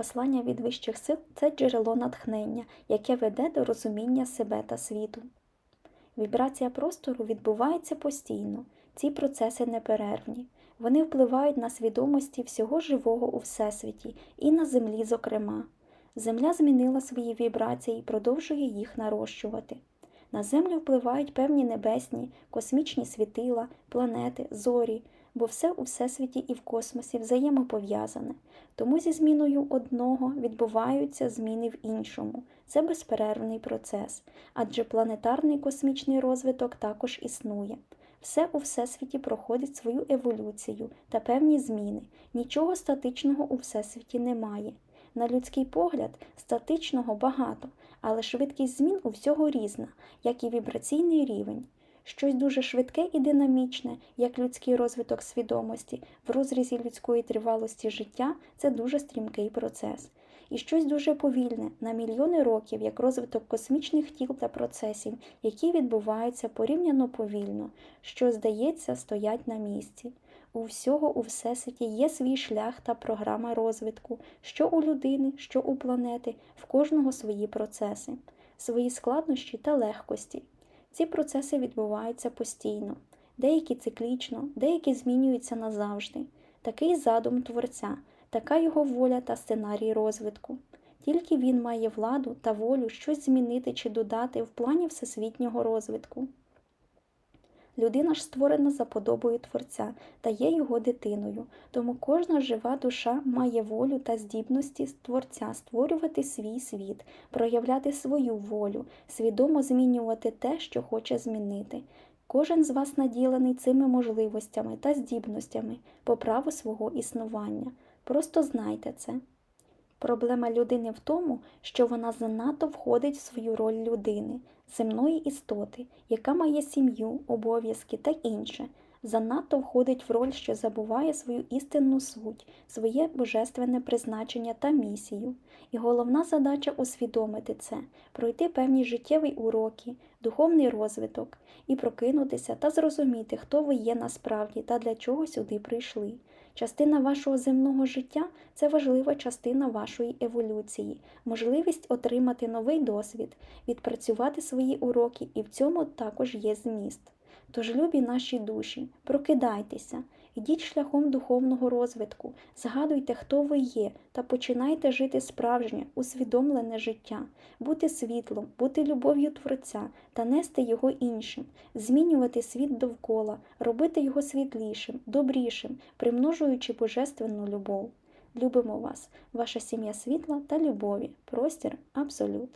Послання від вищих сил це джерело натхнення, яке веде до розуміння себе та світу. Вібрація простору відбувається постійно. Ці процеси неперервні. Вони впливають на свідомості всього живого у Всесвіті і на землі, зокрема. Земля змінила свої вібрації і продовжує їх нарощувати. На Землю впливають певні небесні, космічні світила, планети, зорі, бо все у Всесвіті і в космосі взаємопов'язане. Тому зі зміною одного відбуваються зміни в іншому. Це безперервний процес, адже планетарний космічний розвиток також існує. Все у Всесвіті проходить свою еволюцію та певні зміни. Нічого статичного у Всесвіті немає. На людський погляд, статичного багато, але швидкість змін у всього різна, як і вібраційний рівень. Щось дуже швидке і динамічне, як людський розвиток свідомості, в розрізі людської тривалості життя це дуже стрімкий процес. І щось дуже повільне, на мільйони років, як розвиток космічних тіл та процесів, які відбуваються порівняно повільно, що, здається, стоять на місці. У всього у всесвіті є свій шлях та програма розвитку, що у людини, що у планети, в кожного свої процеси, свої складнощі та легкості. Ці процеси відбуваються постійно, деякі циклічно, деякі змінюються назавжди. Такий задум творця, така його воля та сценарій розвитку. Тільки він має владу та волю щось змінити чи додати в плані всесвітнього розвитку. Людина ж створена за подобою Творця та є його дитиною, тому кожна жива душа має волю та здібності Творця створювати свій світ, проявляти свою волю, свідомо змінювати те, що хоче змінити. Кожен з вас наділений цими можливостями та здібностями по праву свого існування. Просто знайте це. Проблема людини в тому, що вона занадто входить в свою роль людини, земної істоти, яка має сім'ю, обов'язки та інше, занадто входить в роль, що забуває свою істинну суть, своє божественне призначення та місію. І головна задача усвідомити це, пройти певні життєві уроки, духовний розвиток і прокинутися та зрозуміти, хто ви є насправді та для чого сюди прийшли. Частина вашого земного життя це важлива частина вашої еволюції, можливість отримати новий досвід, відпрацювати свої уроки, і в цьому також є зміст. Тож, любі наші душі, прокидайтеся, ідіть шляхом духовного розвитку, згадуйте, хто ви є, та починайте жити справжнє, усвідомлене життя, бути світлом, бути любов'ю Творця та нести його іншим, змінювати світ довкола, робити його світлішим, добрішим, примножуючи божественну любов. Любимо вас, ваша сім'я світла та любові, простір абсолют.